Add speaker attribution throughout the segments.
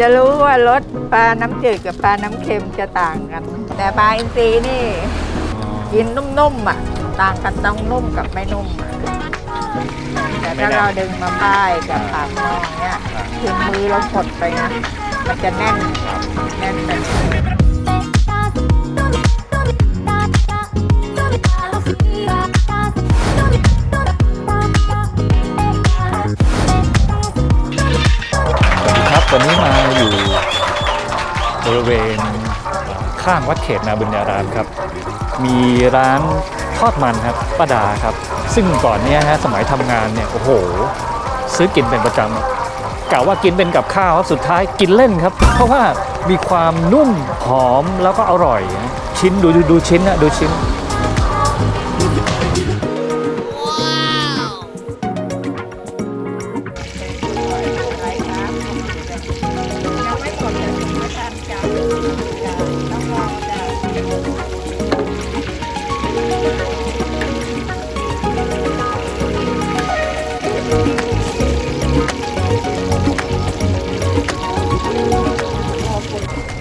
Speaker 1: จะรู้ว่ารสปลาน้ำจืดกับปลาน้ำเค็มจะต่างกัน แต่ปลาอินทรีนี่กินนุ่มๆอะ ต่างกันต้องนุ่มกับไม่นุ่มอะแต่ถ้าเราดึงมาป้ายกับปากหม้อเนี้ยคือมือเรากดไปนะมันจะแน่นแน่นไป
Speaker 2: ข้างวัดเขตนาบุญญารามครับ มีร้านทอดมันครับป้าดาครับ ซึ่งก่อนเนี้ยฮะสมัยทำงานเนี่ยโอ้โห ซื้อกินเป็นประจำกะว่ากินเป็นกับข้าวครับสุดท้ายกินเล่นครับ เพราะว่ามีความนุ่มหอมแล้วก็อร่อย ชิ้นดูดูดูชิ้นนะดูชิ้น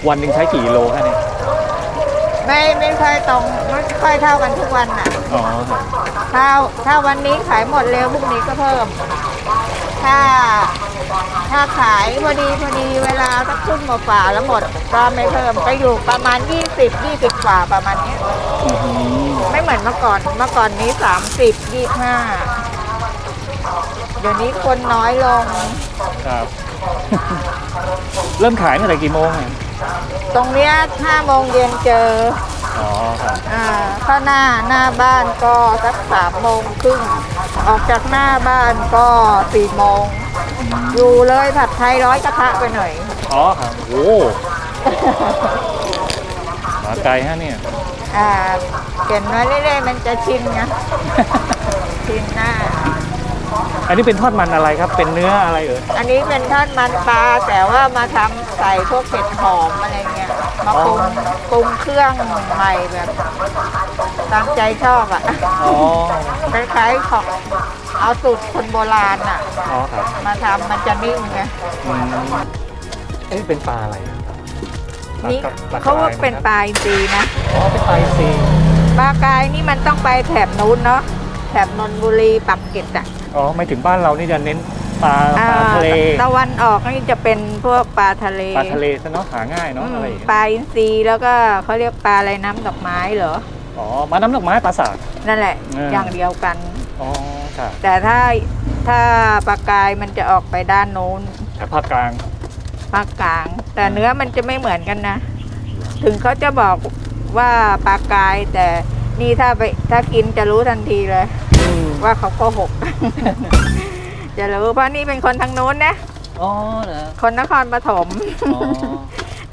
Speaker 2: วันหนึ่งใช้กี่กิโลฮะเนี่ย
Speaker 1: ไม่ไม่ค่อยตรงไม่ค่อยเท่ากันทุกวันน่ะ
Speaker 2: อ๋อครับ
Speaker 1: ถ้าถ้าวันนี้ขายหมดเร็วพรุ่งนี้ก็เพิ่ม ถ้า ถ้าขายพอดีพอดีเวลาสักครึ่งมาฝ่าแล้วหมดก็ไม่เพิ่มก็อยู่ประมาณ 20 20กว่าประมาณเนี้ย
Speaker 2: อื้อหือ
Speaker 1: ไม่เหมือนเมื่อก่อนเมื่อก่อนนี้ 30 25เดี๋ยวนี้คนน้อยลง
Speaker 2: ครับ เริ่มขายตั้งแต่กี่โมงอะ
Speaker 1: ตรงเนี้ย5โมงเย็นเจอ
Speaker 2: อ๋อครับ
Speaker 1: อ่าข้างหน้าหน้าบ้านก็สักสามโมงครึ่งออกจากหน้าบ้านก็สี่โมง อยู่เลยผัดไทยร้อยกระทะไปหน่อย
Speaker 2: อ๋อครับโอ้มาไกลฮะเนี่ย
Speaker 1: อ่าเปลี่ยนมาเรื่อยๆมันจะชินไงชินหน้า
Speaker 2: อันนี้เป็นทอดมันอะไรครับ เป็นเนื้ออะไรเอ่ย
Speaker 1: อันนี้เป็นทอดมันปลาแต่ว่ามาทำใส่พวกเห็ดหอมอะไรเงี้ยมาปรุงปรุงเครื่องใหม่แบบตามใจชอบอะ
Speaker 2: อ๋อ
Speaker 1: คล้ายๆของเอาสูตรคนโบราณอะ
Speaker 2: อ๋อครับ
Speaker 1: มาทำมันจะนิ่มไง
Speaker 2: อืมเอ๊ะเป็นปลาอะไรอะปล
Speaker 1: นี่
Speaker 2: กระปล
Speaker 1: เขาว่า
Speaker 2: ระย
Speaker 1: เป็นปลาอินทรีนะ
Speaker 2: อ๋อเป็นปลาอินทรี
Speaker 1: ปลากายนี่มันต้องไปแถบนู้นเนาะแถบนนทบุรีปักเกร็ดอะ
Speaker 2: อ๋อไม่ถึงบ้านเรานี่จะเน้นปลาปลา
Speaker 1: อ่า
Speaker 2: ทะเล
Speaker 1: ตะวันออกนี่จะเป็นพวกปลาทะเล
Speaker 2: ปลาทะเลซะเนาะหาง่ายเนาะ
Speaker 1: อืม
Speaker 2: อะไรอย่างเงี้
Speaker 1: ป
Speaker 2: ย
Speaker 1: ลาอินทรีแล้วก็เขาเรียกปลาอะไรน้ำดอกไม้เหรอ
Speaker 2: อ๋อมาน้ำดอกไม้ปลาสาก
Speaker 1: นั่นแหละ
Speaker 2: อ่า
Speaker 1: อย่างเดียวกัน
Speaker 2: อ๋อครับ
Speaker 1: แต่ถ้าถ้าปลากายมันจะออกไปด้านโน้น
Speaker 2: แถวภาคกลาง
Speaker 1: ภาคกลาง แต่เนื้อมันจะไม่เหมือนกันนะ ถึงเขาจะบอกว่าปลากายแต่นี่ถ้าไปถ้ากินจะรู้ทันทีเลย
Speaker 2: อืม
Speaker 1: ว่าเขาโกหก จะรู้เพราะนี่เป็นคนทางโน้นนะ
Speaker 2: อ๋อเหรอ
Speaker 1: คนนครปฐม
Speaker 2: อ๋อ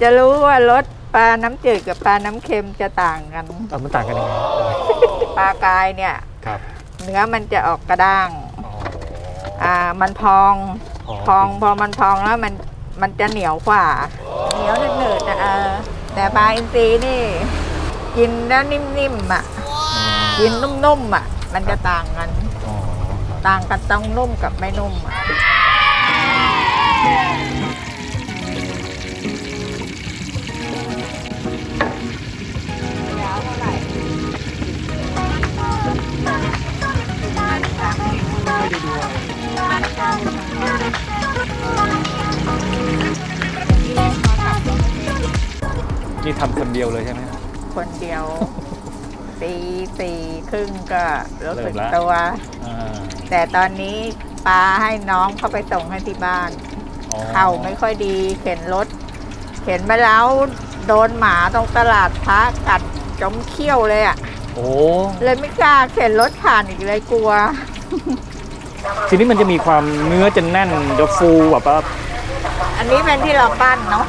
Speaker 1: จะรู้ว่ารสปลาน้ำจืดกับปลาน้ำเค็มจะต่างกัน
Speaker 2: เอามันต่างกันยังไง
Speaker 1: ปลากายเนี่ย
Speaker 2: ครับ
Speaker 1: เนื้อมันจะออกกระด้าง
Speaker 2: อ๋อ
Speaker 1: อ่า มันพอง
Speaker 2: อ๋อ
Speaker 1: พองพอมันพองแล้วมันมันจะเหนียวกว่า เหนียวหนืดๆนะเออแต่ปลาอินทรีนี่ กินแล้วนิ่มๆอะ กินนุ่มๆอะ มันจะต่างกัน
Speaker 2: อ๋อ
Speaker 1: ต่างกันต้องนุ่มกับไม่นุ่มอะยาวเท่าไหร่
Speaker 2: นี่ทำคนเดียวเลยใช่ไหม
Speaker 1: คนเดียว ตีสี่ครึ่งก็รู้สึก
Speaker 2: เริ่มละ
Speaker 1: ตัว
Speaker 2: อ่า
Speaker 1: แต่ตอนนี้ปลาให้น้องเข้าไปส่งให้ที่บ้าน
Speaker 2: อ๋อ
Speaker 1: เข่าไม่ค่อยดี เข็นรถ เข็นไปแล้วโดนหมาตรงตลาดพระกัดจมเขี้ยวเลยอะ่ะ
Speaker 2: โอ้
Speaker 1: เลยไม่กล้าเข็นรถผ่านอีกเลยกลัว
Speaker 2: ทีนี้มันจะมีความเนื้อจะแน่นจะฟูแบบว่า
Speaker 1: อันนี้เป็นที่เราปั้นเนาะ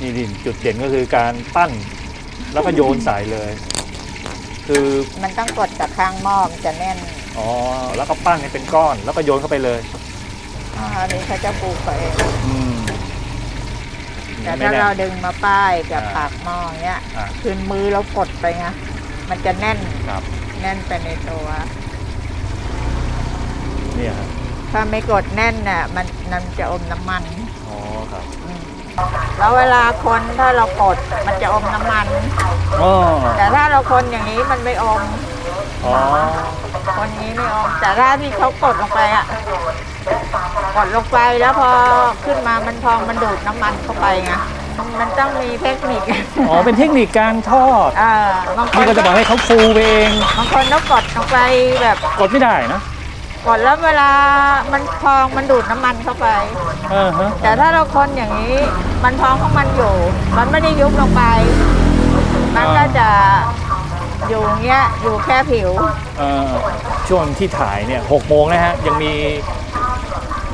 Speaker 2: นี่ดิจุดเด่นก็คือการปั้น แล้วก็โยนใส่เลย คือ
Speaker 1: มันต้องกดจากข้างหม้อมันจะแน่น
Speaker 2: อ๋อแล้วก็ปั้นให้เป็นก้อนแล้วก็โยนเข้าไปเลย
Speaker 1: อ่าอันนี้เขาจะปลูกเขาเอง
Speaker 2: อืม
Speaker 1: แต่
Speaker 2: ไม่
Speaker 1: ถ้า
Speaker 2: แน่
Speaker 1: เราดึงมาป้ายกับ
Speaker 2: อ่า
Speaker 1: ปากหม้อเนี้ย
Speaker 2: อ่า
Speaker 1: คือมือเรากดไปไงมันจะแน่น
Speaker 2: ครับ
Speaker 1: แน่นไปในตัว
Speaker 2: เนี่ยครับ
Speaker 1: ถ้าไม่กดแน่นน่ะมันมันจะอมน้ำมัน
Speaker 2: อ๋อครับ
Speaker 1: อืม แล้วเวลาคนถ้าเรากดมันจะอมน้ำมัน
Speaker 2: อ๋อ
Speaker 1: แต่ถ้าเราคนอย่างนี้มันไม่อม
Speaker 2: อ๋อ
Speaker 1: คนนี้ไม่อม แต่ถ้าที่เขากดลงไปอะ กดลงไปแล้วพอขึ้นมามันพองมันดูดน้ำมันเข้าไปไงมันต้องมีเทคนิค
Speaker 2: อ๋อเป็นเทคนิคการทอด
Speaker 1: เออบางค
Speaker 2: นี่
Speaker 1: น
Speaker 2: ก็จะบอกให้เขาฟูไปเอง
Speaker 1: บางคนต้องกดลงไปแบบ
Speaker 2: กดไม่ได้นะ
Speaker 1: กดแล้วเวลามันพองมันดูดน้ำมันเข้าไป
Speaker 2: เออฮะ
Speaker 1: แต่ถ้าเราคนอย่างนี้มันพองของมันอยู่ มันไม่ได้ยุบลงไป มันก็จะอยู่อย่างเงี้ยอยู่แค่ผิว
Speaker 2: เอ่อช่วงที่ถ่ายเนี่ยหกโมงนะฮะ ยังมี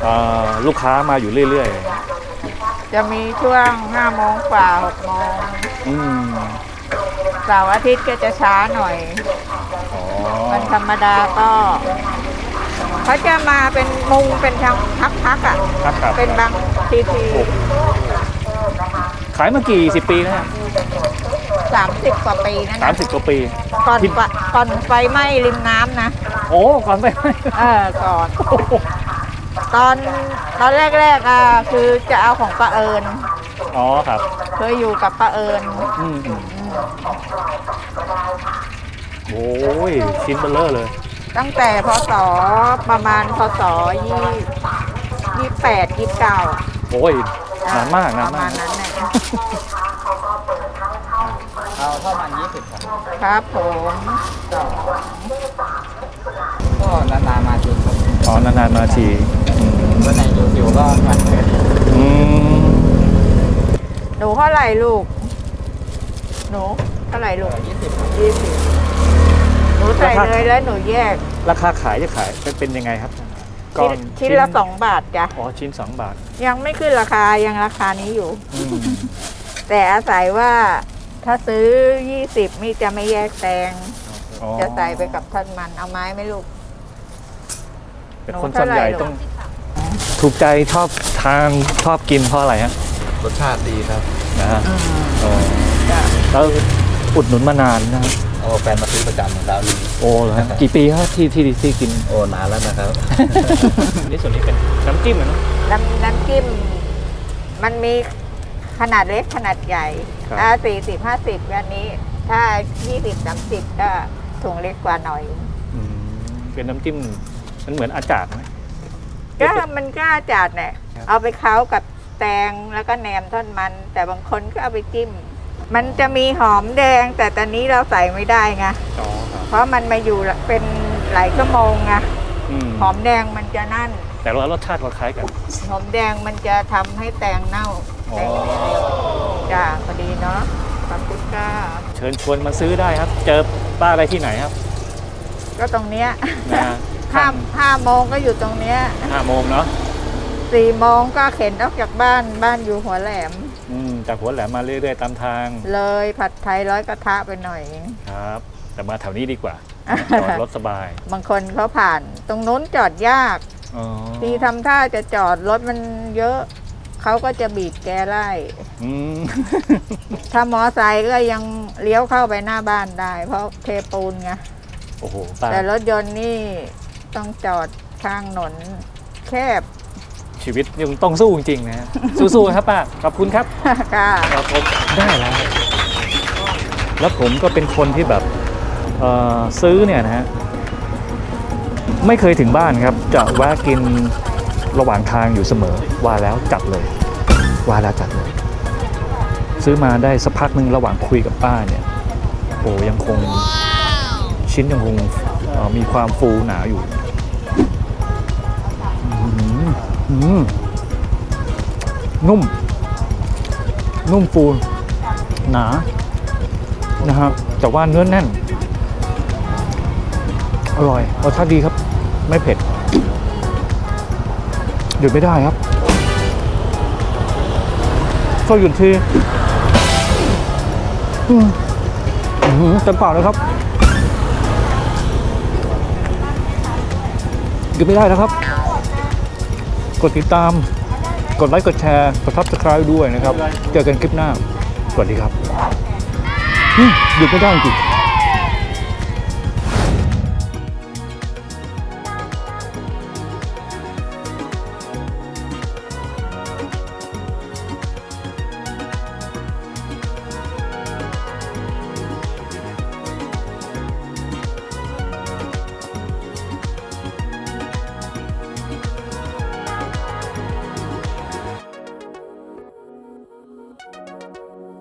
Speaker 2: เอ่อลูกค้ามาอยู่เรื่อย
Speaker 1: จะมีช่วง5โมงกว่า6โมง
Speaker 2: ๆ อืม
Speaker 1: เสาร์อาทิตย์ก็จะช้าหน่อย
Speaker 2: อ๋อ
Speaker 1: วันธรรมดาก็ เขาจะมาเป็นมุงเป็นทางพักๆอะ
Speaker 2: ครับครับ
Speaker 1: เป็นบางทีที
Speaker 2: ขายมากี่สิบปีแล้วฮะ
Speaker 1: สามสิบกว่าปีนะ
Speaker 2: สาม
Speaker 1: นะ
Speaker 2: สิบกว่าปี
Speaker 1: ก่อน
Speaker 2: ที่
Speaker 1: ไฟก่อนไฟไหม้ริมน้ำนะ
Speaker 2: โอ้ก่อนไป
Speaker 1: เออก่อนตอนตอนแรกๆอะคือจะเอาของป้าเอิญ
Speaker 2: อ๋อครับ
Speaker 1: เคยอยู่กับป้าเอิญ
Speaker 2: อืมอืมโอ้ยชิ้นเบลเลอร์เลย
Speaker 1: ตั้งแต่พศประมาณพศยี่ยี่แปดยี่เก้า
Speaker 2: โอ้ยนานมาก
Speaker 1: ป
Speaker 2: นาน
Speaker 1: ระ
Speaker 2: มา
Speaker 1: มาณ
Speaker 2: ก
Speaker 1: นั้นแหละ
Speaker 3: เอาเข้ามันยี่สิบครับ
Speaker 1: ครับผม
Speaker 3: ก็นานๆมาทีครับ
Speaker 2: อ๋อนานๆมาทีอืม
Speaker 3: วันไหนหิวๆก็มาเถิด
Speaker 2: อืม
Speaker 1: หนูเท่าไหร่ลูก หนูเท่าไหร่ลูก
Speaker 3: ยี่สิบ
Speaker 1: ยี่สิบห นูใส่เลยแล้วหนูแยก
Speaker 2: ราคาขายจะขายเป็นเป็นยังไงครับ
Speaker 1: ชิ้นชิ้นละสองบาทจ้ะ
Speaker 2: อ๋อชิ้นสองบาท
Speaker 1: ยังไม่ขึ้นราคายังราคานี้อยู่
Speaker 2: อืม
Speaker 1: แต่อาศัยว่าถ้าซื้อ 20มีจะไม่แยกแตง
Speaker 2: อ๋อ
Speaker 1: จะใส่ไปกับท่อนมันเอาไม้ไหมลูก
Speaker 2: เป็นคน
Speaker 1: หนู
Speaker 2: ส่วนใหญ่
Speaker 1: เท่าไหร่
Speaker 2: ต้อง ถูกใจชอบทานชอบกินเพราะอะไรฮะ
Speaker 3: รสชาติดีครับ
Speaker 2: นะฮะอ๋อ
Speaker 1: จ้ะ
Speaker 2: แล้วอุดหนุนมานานนะฮะ
Speaker 3: เอา แฟนมาซื้อประจำของเราลี
Speaker 2: โอ้เหรอฮะกี่ปีครับที่ที่ที่กิน
Speaker 3: โอ้นานแล้วนะครับ
Speaker 2: นี่ส่วนนี้เป็นน้ำจิ้มเหรอเนอะ
Speaker 1: น้ำน้ำจิ้มมันมีขนาดเล็กขนาดใหญ่
Speaker 2: ครับ
Speaker 1: ถ้าสี่สิบห้าสิบอันนี้ ถ้ายี่สิบสามสิบก็ถุงเล็กกว่าหน่อย
Speaker 2: อืมเป็นน้ำจิ้มมันเหมือนอาจารย์ไหม
Speaker 1: ก็มันก็จัดเนี่ย
Speaker 2: ครับ
Speaker 1: เอาไปเค้ากับแตงแล้วก็แหนมท่อนมัน แต่บางคนก็เอาไปจิ้ม มันจะมีหอมแดงแต่ตอนนี้เราใส่ไม่ได้ไง
Speaker 2: อ๋อครับ
Speaker 1: เพราะมันมาอยู่เป็นหลายชั่วโมงไง
Speaker 2: อืม
Speaker 1: หอมแดงมันจะนั่น
Speaker 2: แต่ว่ารสชาติก็คล้ายกัน
Speaker 1: หอมแดงมันจะทำให้แตงเน่า
Speaker 2: อ๋อ
Speaker 1: แตงไม่เร็วจ้าพอดีเนาะขอบคุณค่ะ
Speaker 2: เชิญชวนมาซื้อได้ครับ เจอป้าได้ที่ไหนครับ
Speaker 1: ก็ตรงเนี้ย
Speaker 2: นะฮะ
Speaker 1: ห้าห้าโมงก็อยู่ตรงเนี้ย
Speaker 2: ห้าโมงเนาะ
Speaker 1: สี่โมงก็เข็นออกจากบ้านบ้านอยู่หัวแหลม
Speaker 2: อืม จากหัวแหลมมาเรื่อยๆตามทาง
Speaker 1: เลยผัดไทยร้อยกระทะไปหน่อย
Speaker 2: ครับ แต่มาแถวนี้ดีกว่า จอดรถสบาย
Speaker 1: บางคนเขาผ่าน ตรงนู้นจอดยาก
Speaker 2: อ๋อ
Speaker 1: ทีทำท่าจะจอดรถมันเยอะ เขาก็จะบีบแกไล่
Speaker 2: อืม
Speaker 1: ถ้ามอไซค์ก็ยังเลี้ยวเข้าไปหน้าบ้านได้ เพราะเทปูนไง
Speaker 2: โอ้โหป้า
Speaker 1: แต่รถยนต์นี่ต้องจอดข้างถนนแคบ
Speaker 2: ชีวิตยังต้องสู้จริงๆนะฮะสู้ๆครับป้าขอบคุณครับ
Speaker 1: ค่ะ
Speaker 2: ครับผมได้แล้ว แล้วผมก็เป็นคนที่แบบเอ่อซื้อเนี่ยนะฮะไม่เคยถึงบ้านครับ จะแวะกินระหว่างทางอยู่เสมอ ว่าแล้วจัดเลย ว่าแล้วจัดเลย ซื้อมาได้สักพักหนึ่งระหว่างคุยกับป้าเนี่ยโอ้ยังคงชิ้นยังคงเอ่อมีความฟูหนาอยู่ นุ่ม นุ่มฟูหนา นะครับ แต่ว่าเนื้อแน่น อร่อยรสชาติดีครับ ไม่เผ็ดหยุดไม่ได้ครับก็หยุดทีเต็มปากเลยครับหยุดไม่ได้แล้วครับ กดติดตาม กดไลค์กดแชร์กดทับสไคร b e ด้วยนะครับ เจอกันคลิปหน้า สวัสดีครับหยุดไม่ได้จริง